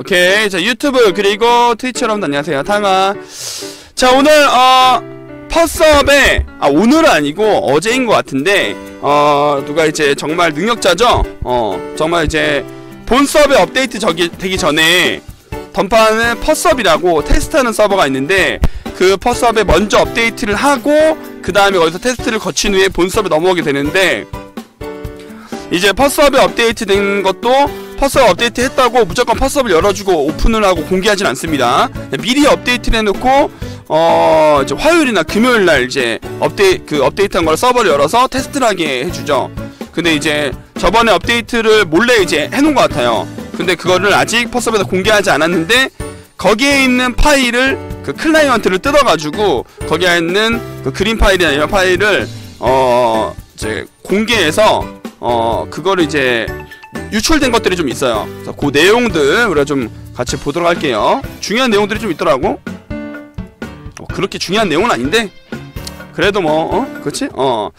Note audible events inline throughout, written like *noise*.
오케이. 자 유튜브 그리고 트위치 여러분 안녕하세요. 탕아. 자 오늘 어 퍼스업에 아 오늘은 아니고 어제인 것 같은데 어 누가 이제 정말 능력자죠? 어 정말 이제 본 서버 업데이트 저기 되기 전에 던파는 퍼스업이라고 테스트하는 서버가 있는데 그 퍼스업에 먼저 업데이트를 하고 그 다음에 거기서 테스트를 거친 후에 본 서버에 넘어오게 되는데 이제 퍼스업에 업데이트 된 것도 퍼스업 업데이트 했다고 무조건 퍼스업을 열어주고 오픈을 하고 공개하진 않습니다. 미리 업데이트를 해놓고 어 이제 화요일이나 금요일날 이제 업데이 그 업데이트한 걸 서버를 열어서 테스트를 하게 해주죠. 근데 이제 저번에 업데이트를 몰래 이제 해놓은 것 같아요. 근데 그거를 아직 퍼스업에서 공개하지 않았는데 거기에 있는 파일을 그 클라이언트를 뜯어가지고 거기에 있는 그 그림 파일이나 이런 파일을 어 이제 공개해서 어 그거를 이제 유출된 것들이 좀 있어요. 그래서 그 내용들 우리가 좀 같이 보도록 할게요. 중요한 내용들이 좀 있더라고. 어, 그렇게 중요한 내용은 아닌데 그래도 뭐 어? 그렇지? 어.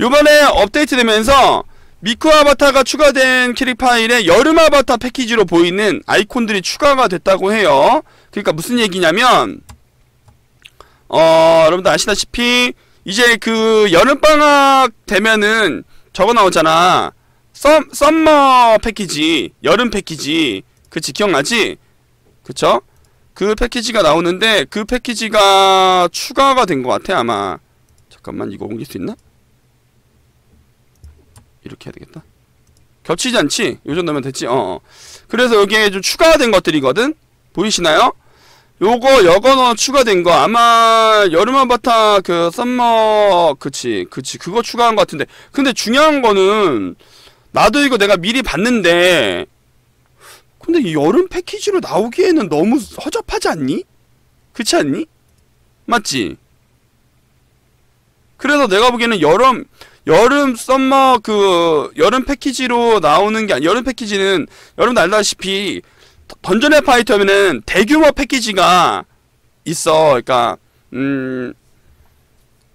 요번에 업데이트 되면서 미쿠 아바타가 추가된 캐릭 파일에 여름 아바타 패키지로 보이는 아이콘들이 추가가 됐다고 해요. 그러니까 무슨 얘기냐면 어, 여러분들 아시다시피 이제 그 여름 방학 되면은 저거 나오잖아. 썸 썸머 패키지, 여름 패키지. 그치 기억나지? 그쵸? 그 패키지가 나오는데 그 패키지가 추가가 된 것 같아 아마. 잠깐만 이거 옮길 수 있나? 이렇게 해야 되겠다. 겹치지 않지? 요 정도면 됐지? 어. 어. 그래서 여기에 좀 추가된 것들이거든? 보이시나요? 요거 여건어 추가된 거 아마 여름 아바타 그 썸머 그치 그치 그거 추가한 것 같은데 근데 중요한 거는 나도 이거 내가 미리 봤는데 근데 이 여름 패키지로 나오기에는 너무 허접하지 않니? 그렇지 않니? 맞지? 그래서 내가 보기에는 여름 여름 썸머 그 여름 패키지로 나오는 게 아니 여름 패키지는 여러분도 알다시피 던전의 파이터면은 대규모 패키지가 있어. 그러니까 음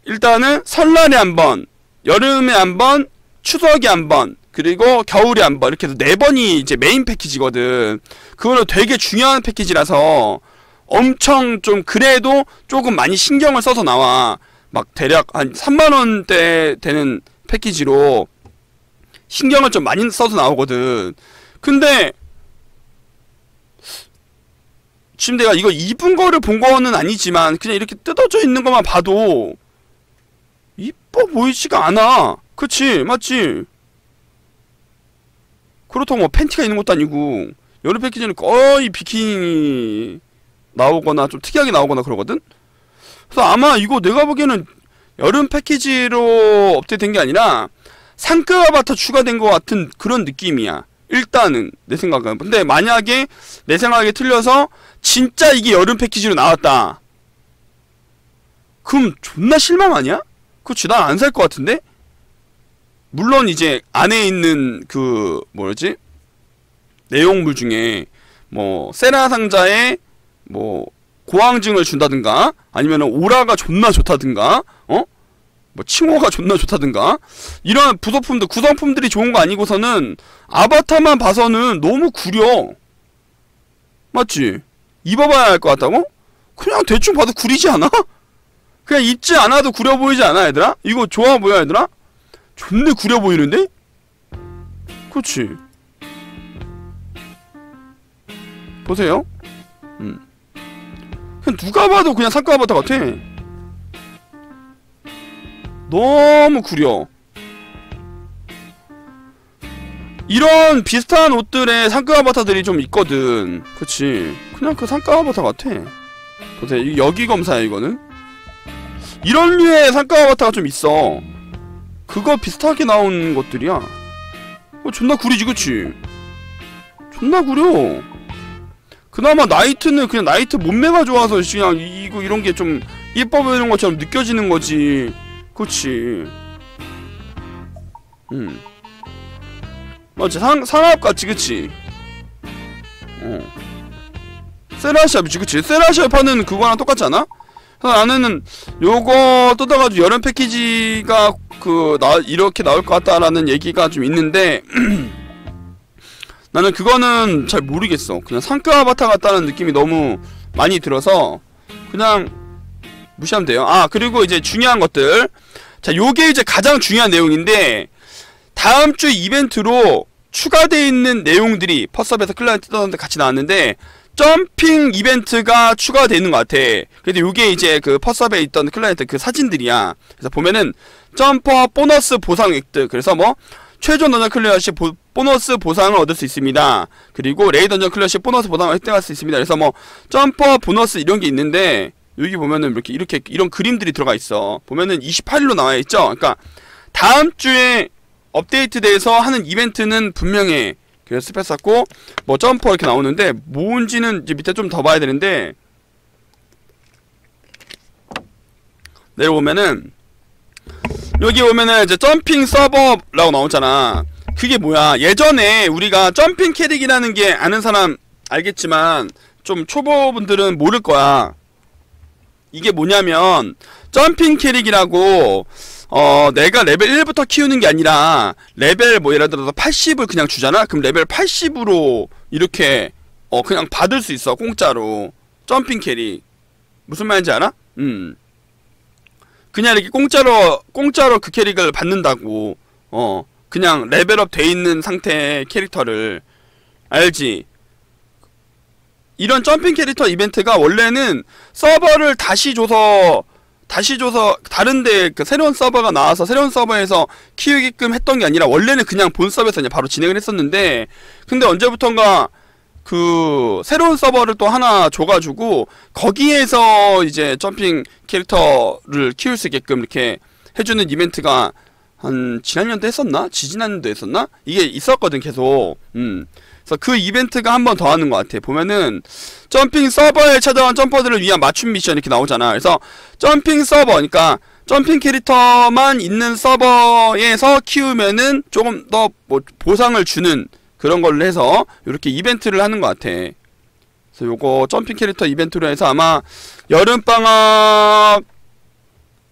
일단은 설날에 한 번, 여름에 한 번, 추석에 한 번, 그리고 겨울에 한 번 이렇게 해서 네 번이 이제 메인 패키지거든. 그거는 되게 중요한 패키지라서 엄청 좀 그래도 조금 많이 신경을 써서 나와. 막 대략 한 3만 원대 되는 패키지로 신경을 좀 많이 써서 나오거든. 근데 지금 내가 이거 입은 거를 본 거는 아니지만 그냥 이렇게 뜯어져 있는 것만 봐도 이뻐 보이지가 않아. 그치? 맞지? 그렇다고 뭐 팬티가 있는 것도 아니고 여름 패키지는 거의 비키니 나오거나 좀 특이하게 나오거나 그러거든? 그래서 아마 이거 내가 보기에는 여름 패키지로 업데이트된 게 아니라 상급 아바타 추가된 것 같은 그런 느낌이야. 일단은 내 생각은. 근데 만약에 내 생각이 틀려서 진짜 이게 여름 패키지로 나왔다. 그럼 존나 실망 아니야? 그치 난안 살 것 같은데? 물론 이제 안에 있는 그 뭐지? 내용물 중에 뭐 세라 상자에 뭐 고황증을 준다든가 아니면 오라가 존나 좋다든가 어? 뭐 칭호가 존나 좋다든가 이런 부속품들 구성품들이 좋은 거 아니고서는 아바타만 봐서는 너무 구려 맞지? 입어봐야 할 것 같다고? 그냥 대충 봐도 구리지 않아? 그냥 입지 않아도 구려 보이지 않아 얘들아? 이거 좋아 보여 얘들아? 존나 구려 보이는데? 그렇지. 보세요. 음. 그냥 누가 봐도 그냥 상가 아바타 같아. 너무 구려. 이런 비슷한 옷들의 상가 아바타들이 좀 있거든. 그치 그냥 그 상가 아바타 같아. 보세요. 이 여기 검사야 이거는? 이런 류의 상가 아바타가 좀 있어 그거 비슷하게 나온 것들이야. 어, 존나 구리지 그치? 존나 구려. 그나마 나이트는 그냥 나이트 몸매가 좋아서 그냥 이거 이런 게 좀 예뻐 보이는 것처럼 느껴지는 거지. 그치? 음. 맞지? 상, 상압 같지 그치? 어. 세라시아이지 그치? 세라시아 파는 그거랑 똑같지 않아? 그래서 나는 요거 뜯어가지고 여름 패키지가 그 나 이렇게 나올 것 같다라는 얘기가 좀 있는데 *clears throat* 나는 그거는 잘 모르겠어. 그냥 상가 아바타 같다는 느낌이 너무 많이 들어서 그냥 무시하면 돼요. 아 그리고 이제 중요한 것들 자 요게 이제 가장 중요한 내용인데 다음 주 이벤트로 추가되어 있는 내용들이 퍼스업에서 클라이언트 떴는데 같이 나왔는데 점핑 이벤트가 추가되어 있는 것 같아. 근데 요게 이제 그 퍼스업에 있던 클라이언트 그 사진들이야. 그래서 보면은 점퍼 보너스 보상 획득. 그래서 뭐 최종 던전 클리어 시 보, 보너스 보상을 얻을 수 있습니다. 그리고 레이 던전 클리어 시 보너스 보상을 획득할 수 있습니다. 그래서 뭐 점퍼 보너스 이런 게 있는데 여기 보면은 이렇게 이렇게 이런 그림들이 들어가 있어. 보면은 28일로 나와 있죠. 그러니까 다음 주에 업데이트 돼서 하는 이벤트는 분명해. 쌓고 뭐 점퍼 이렇게 나오는데 뭔지는 이제 밑에 좀 더 봐야 되는데 내려보면은 여기 보면은 이제 점핑 서버라고 나오잖아. 그게 뭐야? 예전에 우리가 점핑 캐릭이라는 게 아는 사람 알겠지만 좀 초보분들은 모를 거야. 이게 뭐냐면 점핑 캐릭이라고 어 내가 레벨 1부터 키우는 게 아니라 레벨 뭐 예를 들어서 80을 그냥 주잖아. 그럼 레벨 80으로 이렇게 어 그냥 받을 수 있어. 공짜로. 점핑 캐릭. 무슨 말인지 알아? 음. 그냥 이렇게 공짜로 공짜로 그 캐릭을 받는다고 어 그냥 레벨업 돼 있는 상태의 캐릭터를 알지 이런 점핑 캐릭터 이벤트가 원래는 서버를 다시 줘서 다시 줘서 다른데 그 새로운 서버가 나와서 새로운 서버에서 키우게끔 했던 게 아니라 원래는 그냥 본 서버에서 그냥 바로 진행을 했었는데 근데 언제부턴가 그 새로운 서버를 또 하나 줘가지고 거기에서 이제 점핑 캐릭터를 키울 수 있게끔 이렇게 해주는 이벤트가 한 지난년도 했었나? 지지난년도 했었나? 이게 있었거든 계속 음 그래서 그 이벤트가 한 번 더 하는 것 같아 보면은 점핑 서버에 찾아온 점퍼들을 위한 맞춤 미션 이렇게 나오잖아 그래서 점핑 서버 그러니까 점핑 캐릭터만 있는 서버에서 키우면은 조금 더 뭐 보상을 주는 그런 걸로 해서 이렇게 이벤트를 하는 것 같아. 그래서 요거 점핑 캐릭터 이벤트로 해서 아마 여름방학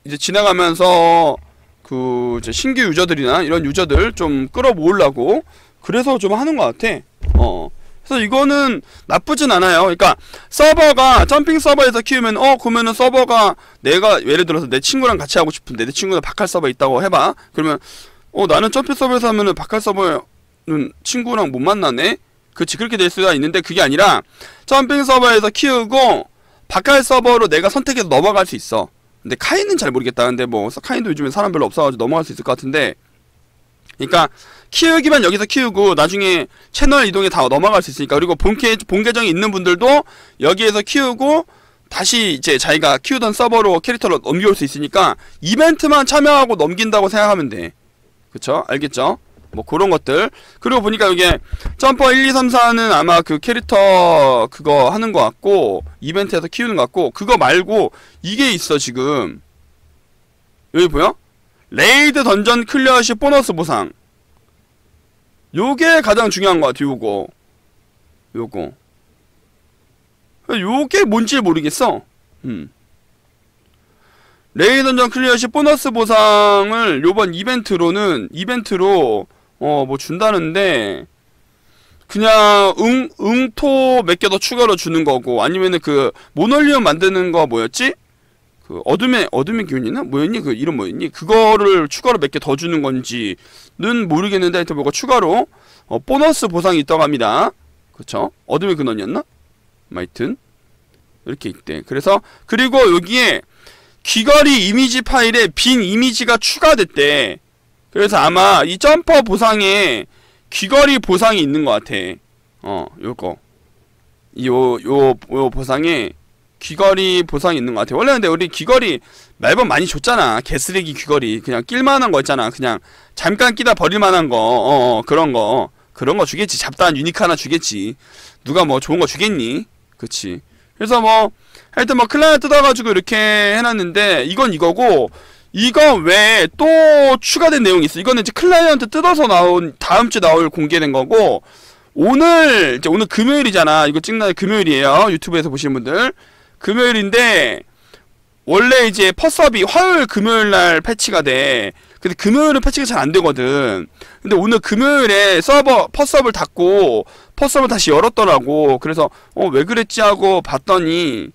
이제 지나가면서 그 이제 신규 유저들이나 이런 유저들 좀 끌어모으려고 그래서 좀 하는 것 같아. 어. 그래서 이거는 나쁘진 않아요. 그러니까 서버가 점핑 서버에서 키우면 어 그러면은 서버가 내가 예를 들어서 내 친구랑 같이 하고 싶은데 내 친구는 바칼 서버 있다고 해봐. 그러면 어 나는 점핑 서버에서 하면은 바칼 서버에 는 친구랑 못 만나네? 그치 그렇게 될 수가 있는데 그게 아니라 점핑 서버에서 키우고 바깥 서버로 내가 선택해서 넘어갈 수 있어 근데 카인은 잘 모르겠다 근데 뭐 카인도 요즘에 사람 별로 없어가지고 넘어갈 수 있을 것 같은데 그니까 키우기만 여기서 키우고 나중에 채널 이동에 다 넘어갈 수 있으니까 그리고 본계, 본 계정이 있는 분들도 여기에서 키우고 다시 이제 자기가 키우던 서버로 캐릭터로 넘겨올 수 있으니까 이벤트만 참여하고 넘긴다고 생각하면 돼 그쵸? 알겠죠? 뭐 그런 것들 그리고 보니까 이게 점퍼 1, 2, 3, 4는 아마 그 캐릭터 그거 하는 것 같고 이벤트에서 키우는 것 같고 그거 말고 이게 있어 지금 여기 보여? 레이드 던전 클리어 시 보너스 보상 요게 가장 중요한 것 같아 요거 요거 요게 뭔지 모르겠어 음. 레이드 던전 클리어 시 보너스 보상을 요번 이벤트로는 이벤트로 어, 뭐 준다는데, 그냥, 응, 응토 몇 개 더 추가로 주는 거고, 아니면은 그, 모널리움 만드는 거 뭐였지? 그, 어둠의, 어둠의 기운이나? 뭐였니? 그 이름 뭐였니? 그거를 추가로 몇 개 더 주는 건지는 모르겠는데, 하여튼 뭐가 추가로, 어, 보너스 보상이 있다고 합니다. 그쵸? 어둠의 근원이었나? 하여튼, 이렇게 있대. 그래서, 그리고 여기에, 귀걸이 이미지 파일에 빈 이미지가 추가됐대. 그래서 아마 이 점퍼 보상에 귀걸이 보상이 있는 것 같아. 어, 요거. 요, 요, 요 보상에 귀걸이 보상이 있는 것 같아. 원래 근데 우리 귀걸이 매번 많이 줬잖아. 개쓰레기 귀걸이. 그냥 낄만한 거 있잖아. 그냥 잠깐 끼다 버릴만한 거. 어, 어, 그런 거. 그런 거 주겠지. 잡다한 유니크 하나 주겠지. 누가 뭐 좋은 거 주겠니? 그치. 그래서 뭐, 하여튼 뭐 클라이언트 뜯어가지고 이렇게 해놨는데, 이건 이거고, 이거 외에 또 추가된 내용이 있어. 이거는 이제 클라이언트 뜯어서 나온 다음 주 나올 공개된 거고 오늘 이제 오늘 금요일이잖아. 이거 찍는 금요일이에요. 유튜브에서 보시는 분들 금요일인데 원래 이제 퍼스업이 화요일 금요일 날 패치가 돼. 근데 금요일은 패치가 잘 안 되거든. 근데 오늘 금요일에 서버 퍼스업을 닫고 퍼스업을 다시 열었더라고. 그래서 어 왜 그랬지 하고 봤더니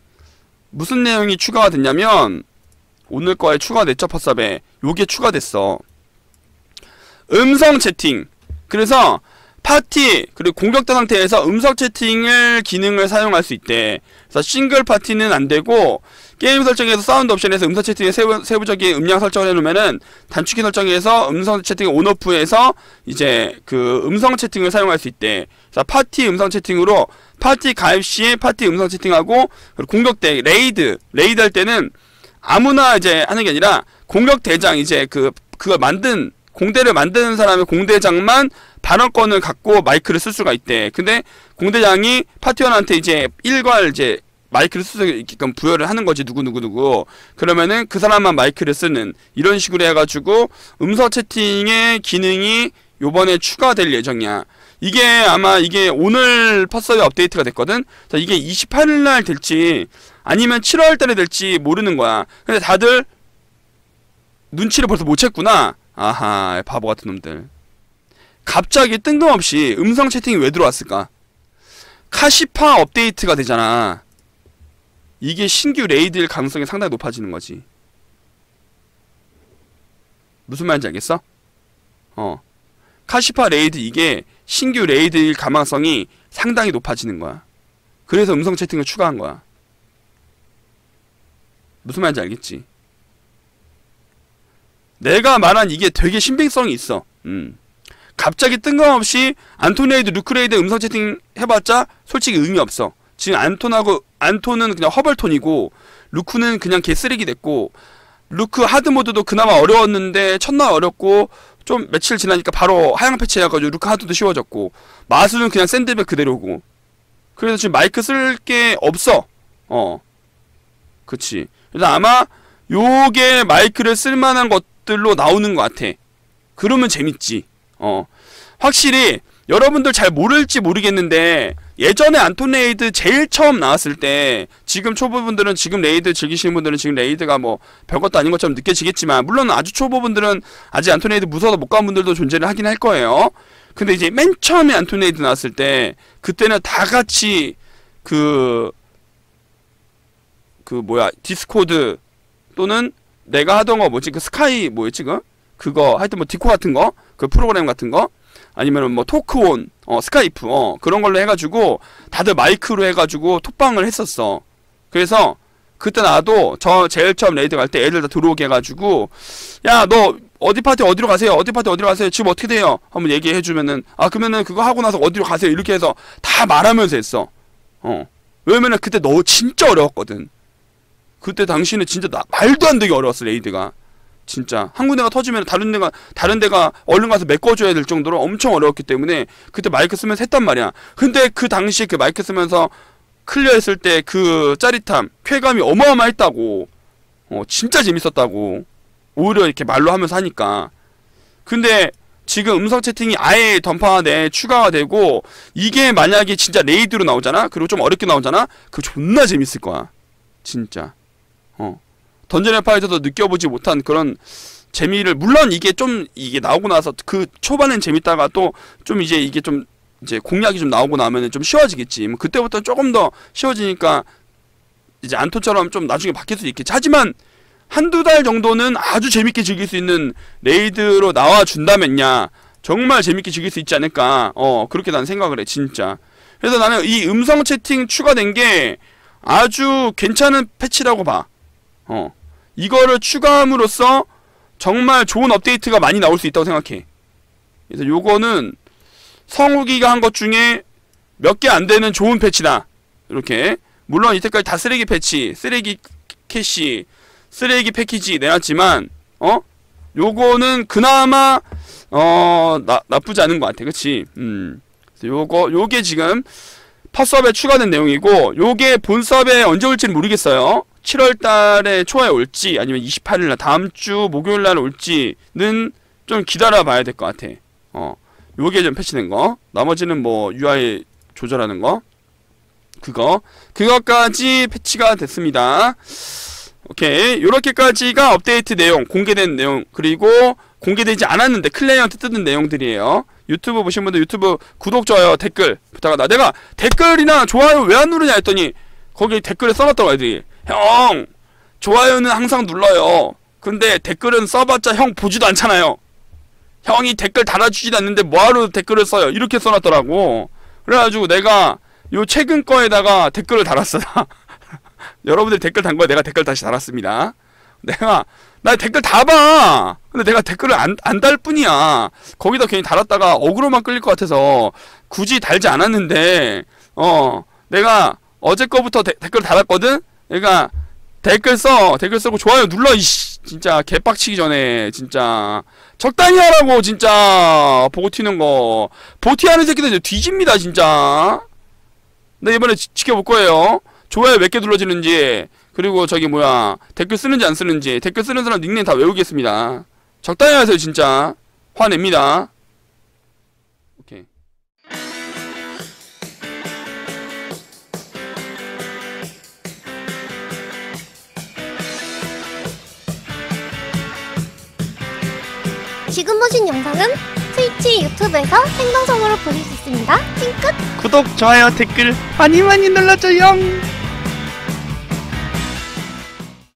무슨 내용이 추가가 됐냐면 오늘 거에 추가됐죠 퍼스업에 요게 추가됐어. 음성 채팅. 그래서 파티 그리고 공격된 상태에서 음성 채팅을 기능을 사용할 수 있대. 그래서 싱글 파티는 안 되고 게임 설정에서 사운드 옵션에서 음성 채팅의 세부, 세부적인 음량 설정을 해놓으면은 단축키 설정에서 음성 채팅 온오프에서 이제 그 음성 채팅을 사용할 수 있대. 그래서 파티 음성 채팅으로 파티 가입 시에 파티 음성 채팅하고 그리고 공격 대 레이드 레이드 할 때는 아무나 이제 하는 게 아니라 공격 대장 이제 그 그걸 만든 공대를 만드는 사람의 공대장만 발언권을 갖고 마이크를 쓸 수가 있대. 근데 공대장이 파티원한테 이제 일괄 이제 마이크를 쓸 수 있게끔 부여를 하는 거지 누구 누구 누구 그러면은 그 사람만 마이크를 쓰는 이런 식으로 해가지고 음성 채팅의 기능이 요번에 추가될 예정이야. 이게 아마 이게 오늘 퍼서에 업데이트가 됐거든. 자, 이게 28일 날 될지 아니면 7월 달에 될지 모르는 거야. 근데 다들 눈치를 벌써 못 챘구나. 아하, 바보 같은 놈들. 갑자기 뜬금없이 음성 채팅이 왜 들어왔을까? 카시파 업데이트가 되잖아. 이게 신규 레이드일 가능성이 상당히 높아지는 거지. 무슨 말인지 알겠어? 어. 카시파 레이드 이게 신규 레이드일 가능성이 상당히 높아지는 거야. 그래서 음성 채팅을 추가한 거야. 무슨 말인지 알겠지? 내가 말한 이게 되게 신빙성이 있어. 음. 갑자기 뜬금없이 안토네이드, 루크레이드 음성 채팅 해봤자 솔직히 의미 없어. 지금 안톤하고 안톤은 그냥 허벌톤이고 루크는 그냥 개쓰레기 됐고 루크 하드 모드도 그나마 어려웠는데 첫날 어렵고 좀 며칠 지나니까 바로 하향 패치해가지고 루크 하드도 쉬워졌고 마수는 그냥 샌드백 그대로고 그래서 지금 마이크 쓸 게 없어 어 그치 그래서 아마 요게 마이크를 쓸만한 것 들로 나오는 것 같아. 그러면 재밌지. 어. 확실히 여러분들 잘 모를지 모르겠는데 예전에 안톤 레이드 제일 처음 나왔을 때 지금 초보분들은 지금 레이드 즐기시는 분들은 지금 레이드가 뭐 별것도 아닌 것처럼 느껴지겠지만 물론 아주 초보분들은 아직 안톤 레이드 무서워서 못 간 분들도 존재를 하긴 할 거예요. 근데 이제 맨 처음에 안톤 레이드 나왔을 때 그때는 다 같이 그그 뭐야 디스코드 또는 내가 하던 거 뭐지 그 스카이 뭐였지 그 그거 하여튼 뭐 디코 같은 거 그 프로그램 같은 거 아니면은 뭐 토크온, 어, 스카이프, 어, 그런 걸로 해가지고 다들 마이크로 해가지고 톡방을 했었어. 그래서 그때 나도 저 제일 처음 레이드 갈 때 애들 다 들어오게 해가지고 야 너 어디 파티 어디로 가세요? 어디 파티 어디로 가세요? 지금 어떻게 돼요? 한번 얘기해주면은 아 그러면은 그거 하고 나서 어디로 가세요? 이렇게 해서 다 말하면서 했어. 어 왜냐면은 그때 너 진짜 어려웠거든. 그때 당시는 진짜 나, 말도 안 되게 어려웠어 레이드가. 진짜 한 군데가 터지면 다른 데가 다른 데가 얼른 가서 메꿔줘야 될 정도로 엄청 어려웠기 때문에 그때 마이크 쓰면서 했단 말이야. 근데 그 당시에 그 마이크 쓰면서 클리어했을 때 그 짜릿함, 쾌감이 어마어마했다고. 어, 진짜 재밌었다고. 오히려 이렇게 말로 하면서 하니까. 근데 지금 음성 채팅이 아예 던파 안에 추가가 되고 이게 만약에 진짜 레이드로 나오잖아. 그리고 좀 어렵게 나오잖아. 그거 존나 재밌을 거야. 진짜. 어. 던전 앱파에서도 느껴보지 못한 그런 재미를 물론 이게 좀 이게 나오고 나서 그 초반엔 재밌다가 또 좀 이제 이게 좀 이제 공략이 좀 나오고 나면은 좀 쉬워지겠지. 뭐 그때부터 조금 더 쉬워지니까 이제 안토처럼 좀 나중에 바뀔 수 있겠지. 하지만 한두 달 정도는 아주 재밌게 즐길 수 있는 레이드로 나와 준다면야 정말 재밌게 즐길 수 있지 않을까. 어, 그렇게 난 생각을 해, 진짜. 그래서 나는 이 음성 채팅 추가된 게 아주 괜찮은 패치라고 봐. 어. 이거를 추가함으로써 정말 좋은 업데이트가 많이 나올 수 있다고 생각해. 그래서 요거는 성우기가 한 것 중에 몇 개 안 되는 좋은 패치다. 이렇게. 물론 이때까지 다 쓰레기 패치, 쓰레기 캐시, 쓰레기 패키지 내놨지만, 어? 요거는 그나마, 어, 나, 나쁘지 않은 것 같아. 그치? 음. 요거, 요게 지금 팟섭에 추가된 내용이고, 요게 본섭에 언제 올지는 모르겠어요. 7월 달에 초에 올지 아니면 28일 날 다음 주 목요일 날 올지는 좀 기다려 봐야 될 것 같아. 어. 요게 좀 패치된 거. 나머지는 뭐 UI 조절하는 거. 그거. 그것까지 패치가 됐습니다. 오케이 요렇게까지가 업데이트 내용 공개된 내용 그리고 공개되지 않았는데 클레이언트 뜯은 내용들이에요 유튜브 보신 분들 유튜브 구독 좋아요 댓글 부탁하다 내가 댓글이나 좋아요 왜 안 누르냐 했더니 거기 댓글에 써놨더라고 애들이 형 좋아요는 항상 눌러요 근데 댓글은 써봤자 형 보지도 않잖아요 형이 댓글 달아주지도 않는데 뭐하러 댓글을 써요 이렇게 써놨더라고 그래가지고 내가 요 최근 거에다가 댓글을 달았어 *laughs* 여러분들 댓글 단 거에 내가 댓글 다시 달았습니다. 내가 나 댓글 다 봐. 근데 내가 댓글을 안 안 달 뿐이야. 거기다 괜히 달았다가 어그로만 끌릴 것 같아서 굳이 달지 않았는데 어 내가 어제 거부터 데- 댓글 달았거든. 그러니까 댓글 써 댓글 쓰고 좋아요 눌러 이씨 진짜 개빡치기 전에 진짜 적당히 하라고 진짜 보고 튀는 거 보티하는 새끼들 뒤집니다 진짜. 네 이번에 지, 지켜볼 거예요. 좋아요 몇 개 눌러지는지 그리고 저기 뭐야 댓글 쓰는지 안 쓰는지 댓글 쓰는 사람 닉네임 다 외우겠습니다. 적당히 하세요 진짜 화냅니다. 지금 보신 영상은 트위치 유튜브에서 생방송으로 보실 수 있습니다. 찡끗! 구독, 좋아요, 댓글 많이 많이 눌러줘요.